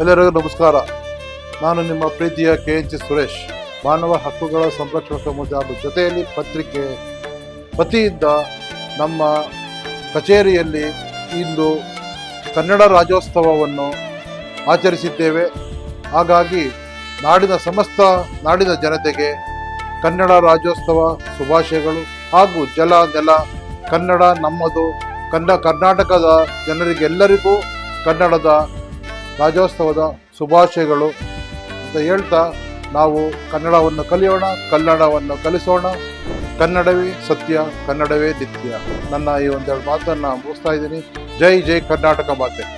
ಎಲ್ಲರಿಗೂ ನಮಸ್ಕಾರ. ನಾನು ನಿಮ್ಮ ಪ್ರೀತಿಯ ಕೆ ಎನ್ ಜಿ ಸುರೇಶ್. ಮಾನವ ಹಕ್ಕುಗಳ ಸಂರಕ್ಷಣಾ ಹಾಗೂ ಜೊತೆಯಲ್ಲಿ ಪತ್ರಿಕೆ ವತಿಯಿಂದ ನಮ್ಮ ಕಚೇರಿಯಲ್ಲಿ ಇಂದು ಕನ್ನಡ ರಾಜ್ಯೋತ್ಸವವನ್ನು ಆಚರಿಸಿದ್ದೇವೆ. ಹಾಗಾಗಿ ನಾಡಿನ ಸಮಸ್ತ ನಾಡಿನ ಜನತೆಗೆ ಕನ್ನಡ ರಾಜ್ಯೋತ್ಸವ ಶುಭಾಶಯಗಳು ಹಾಗೂ ಜಲ ನೆಲ ಕನ್ನಡ ನಮ್ಮದು. ಕನ್ನ ಕರ್ನಾಟಕದ ಜನರಿಗೆಲ್ಲರಿಗೂ ಕನ್ನಡದ ರಾಜ್ಯೋತ್ಸವದ ಶುಭಾಶಯಗಳು ಅಂತ ಹೇಳ್ತಾ ನಾವು ಕನ್ನಡವನ್ನು ಕಲಿಯೋಣ, ಕನ್ನಡವನ್ನು ಕಲಿಸೋಣ. ಕನ್ನಡವೇ ಸತ್ಯ, ಕನ್ನಡವೇ ನಿತ್ಯ. ನನ್ನ ಈ ಒಂದೆರಡು ಮಾತನ್ನು ಮುಗಿಸ್ತಾ ಇದ್ದೀನಿ. ಜೈ ಜೈ ಕರ್ನಾಟಕ ಮಾತೆ.